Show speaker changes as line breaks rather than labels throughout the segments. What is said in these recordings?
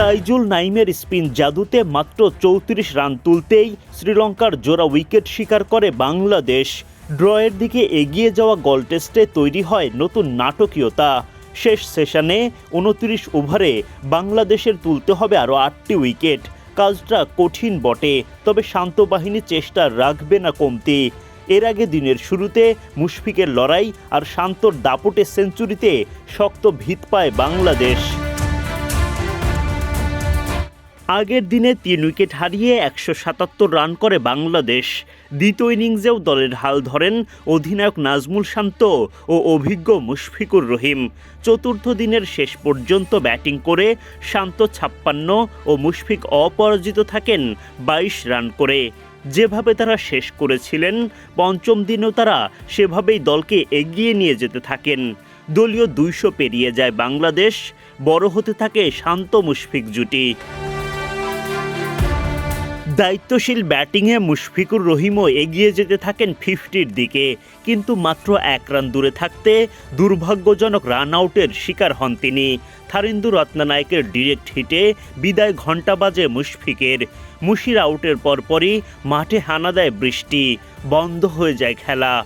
Taijul নাইমের spin জাদুতে মাত্র চৌত্রিশ run তুলতেই শ্রীলঙ্কার জোড়া উইকেট শিকার করে বাংলাদেশ। ড্রয়ের দিকে এগিয়ে যাওয়া গল টেস্টে তৈরি হয় নতুন নাটকীয়তা। শেষ সেশনে উনত্রিশ ওভারে বাংলাদেশের তুলতে হবে আরও আটটি উইকেট। কাজটা কঠিন বটে, তবে শান্ত বাহিনী চেষ্টা রাখবে না কমতি। এর আগে দিনের শুরুতে মুশফিকের লড়াই আর শান্তর দাপটে সেঞ্চুরিতে শক্ত ভিত পায় বাংলাদেশ। আগের দিনে তিন উইকেট হারিয়ে একশো সাতাত্তর রান করে বাংলাদেশ। দ্বিতীয় ইনিংসেও দলের হাল ধরেন অধিনায়ক নাজমুল শান্ত ও অভিজ্ঞ মুশফিকুর রহিম। চতুর্থ দিনের শেষ পর্যন্ত ব্যাটিং করে শান্ত ছাপ্পান্ন ও মুশফিক অপরাজিত থাকেন বাইশ রান করে। যেভাবে তারা শেষ করেছিলেন, পঞ্চম দিনেও তারা সেভাবেই দলকে এগিয়ে নিয়ে যেতে থাকেন। দলীয় দুইশো পেরিয়ে যায় বাংলাদেশ, বড় হতে থাকে শান্ত মুশফিক জুটি। দায়িত্বশীল ব্যাটিংয়ে মুশফিকুর রহিমও এগিয়ে যেতে থাকেন ফিফটির দিকে। কিন্তু মাত্র এক রান দূরে থাকতে দুর্ভাগ্যজনক রান আউটের শিকার হন তিনি। থারিন্দু রত্নানায়কের ডিরেক্ট হিটে বিদায় ঘণ্টা বাজে মুশফিকের। মুশির আউটের পরপরই মাঠে হানা দেয় বৃষ্টি। বন্ধ হয়ে যায় খেলা।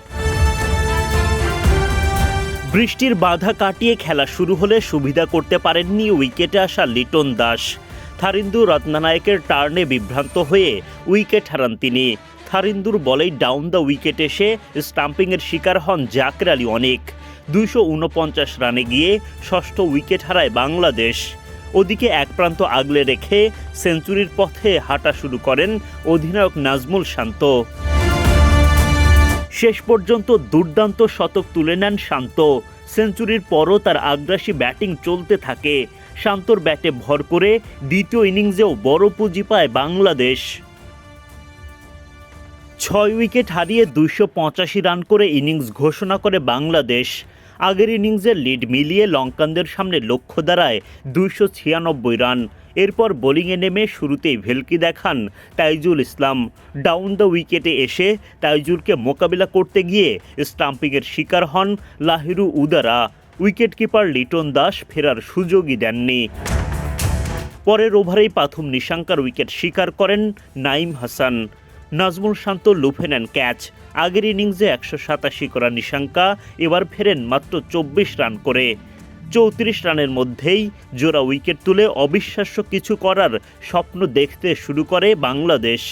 বৃষ্টির বাধা কাটিয়ে খেলা শুরু হলে সুবিধা করতে পারেননি উইকেটে আসা লিটন দাস। থারিন্দু রত্নানায়কের টার্নে বিভ্রান্ত হয়ে উইকেট হারান তিনি। থারিন্দুর বলেই ডাউন দ্য উইকেট এসে স্টাম্পিংয়ের শিকার হন জাকের আলী অনেক। দুইশো উনপঞ্চাশ রানে গিয়ে ষষ্ঠ উইকেট হারায় বাংলাদেশ। ওদিকে এক প্রান্ত আগলে রেখে সেঞ্চুরির পথে হাঁটা শুরু করেন অধিনায়ক নাজমুল শান্ত। শেষ পর্যন্ত দুর্দান্ত শতক তুলে নেন শান্ত। সেঞ্চুরির পরও তার আগ্রাসী ব্যাটিং চলতে থাকে। শান্তর ব্যাটে ভর করে দ্বিতীয় ইনিংসেও বড় পুঁজি পায় বাংলাদেশ। ছয় উইকেট হারিয়ে দুইশো পঁচাশি রান করে ইনিংস ঘোষণা করে বাংলাদেশ। আগের ইনিংসের লিড মিলিয়ে লঙ্কানদের সামনে লক্ষ্য দাঁড়ায় দুইশো ছিয়ানব্বই রান। এরপর বোলিংয়ে নেমে শুরুতেই ভেলকি দেখান তাইজুল ইসলাম। ডাউন দ্য উইকেটে এসে তাইজুলকে মোকাবিলা করতে গিয়ে স্টাম্পিংয়ের শিকার হন লাহিরু উদারা। উইকেটকিপার লিটন দাস ফেরার সুযোগই দেননি। পরের ওভারেই পাথুম নিশাঙ্কার উইকেট শিকার করেন নাইম হাসান। নাজমুল শান্ত লুফে নেন ক্যাচ। আগের ইনিংসে একশো সাতাশি করা নিশাঙ্কা, এবার ফেরেন মাত্র চব্বিশ রান করে। চৌত্রিশ রানের মধ্যেই জোড়া উইকেট তুলে অবিশ্বাস্য কিছু করার স্বপ্ন দেখতে শুরু করে বাংলাদেশ।